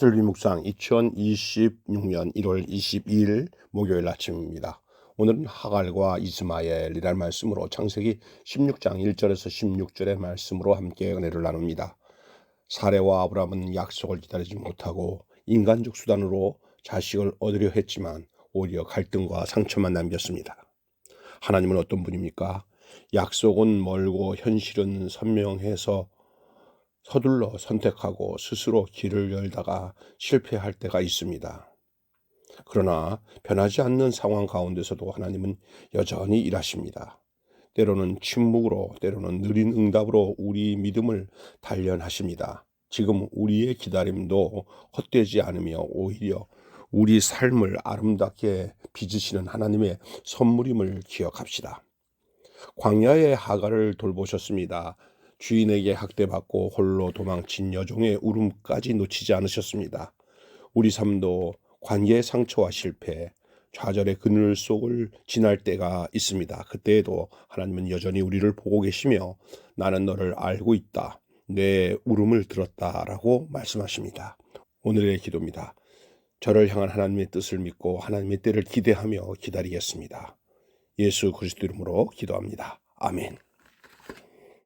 슬비 묵상 2026년 1월 22일 목요일 아침입니다. 오늘은 하갈과 이스마엘이라는 말씀으로 창세기 16장 1절에서 16절의 말씀으로 함께 은혜를 나눕니다. 사례와 아브라함은 약속을 기다리지 못하고 인간적 수단으로 자식을 얻으려 했지만 오히려 갈등과 상처만 남겼습니다. 하나님은 어떤 분입니까? 약속은 멀고 현실은 선명해서 서둘러 선택하고 스스로 길을 열다가 실패할 때가 있습니다. 그러나 변하지 않는 상황 가운데서도 하나님은 여전히 일하십니다. 때로는 침묵으로, 때로는 느린 응답으로 우리 믿음을 단련하십니다. 지금 우리의 기다림도 헛되지 않으며 오히려 우리 삶을 아름답게 빚으시는 하나님의 선물임을 기억합시다. 광야의 하가를 돌보셨습니다. 주인에게 학대받고 홀로 도망친 여종의 울음까지 놓치지 않으셨습니다. 우리 삶도 관계의 상처와 실패, 좌절의 그늘 속을 지날 때가 있습니다. 그때에도 하나님은 여전히 우리를 보고 계시며 나는 너를 알고 있다. 내 울음을 들었다 라고 말씀하십니다. 오늘의 기도입니다. 저를 향한 하나님의 뜻을 믿고 하나님의 때를 기대하며 기다리겠습니다. 예수 그리스도 이름으로 기도합니다. 아멘.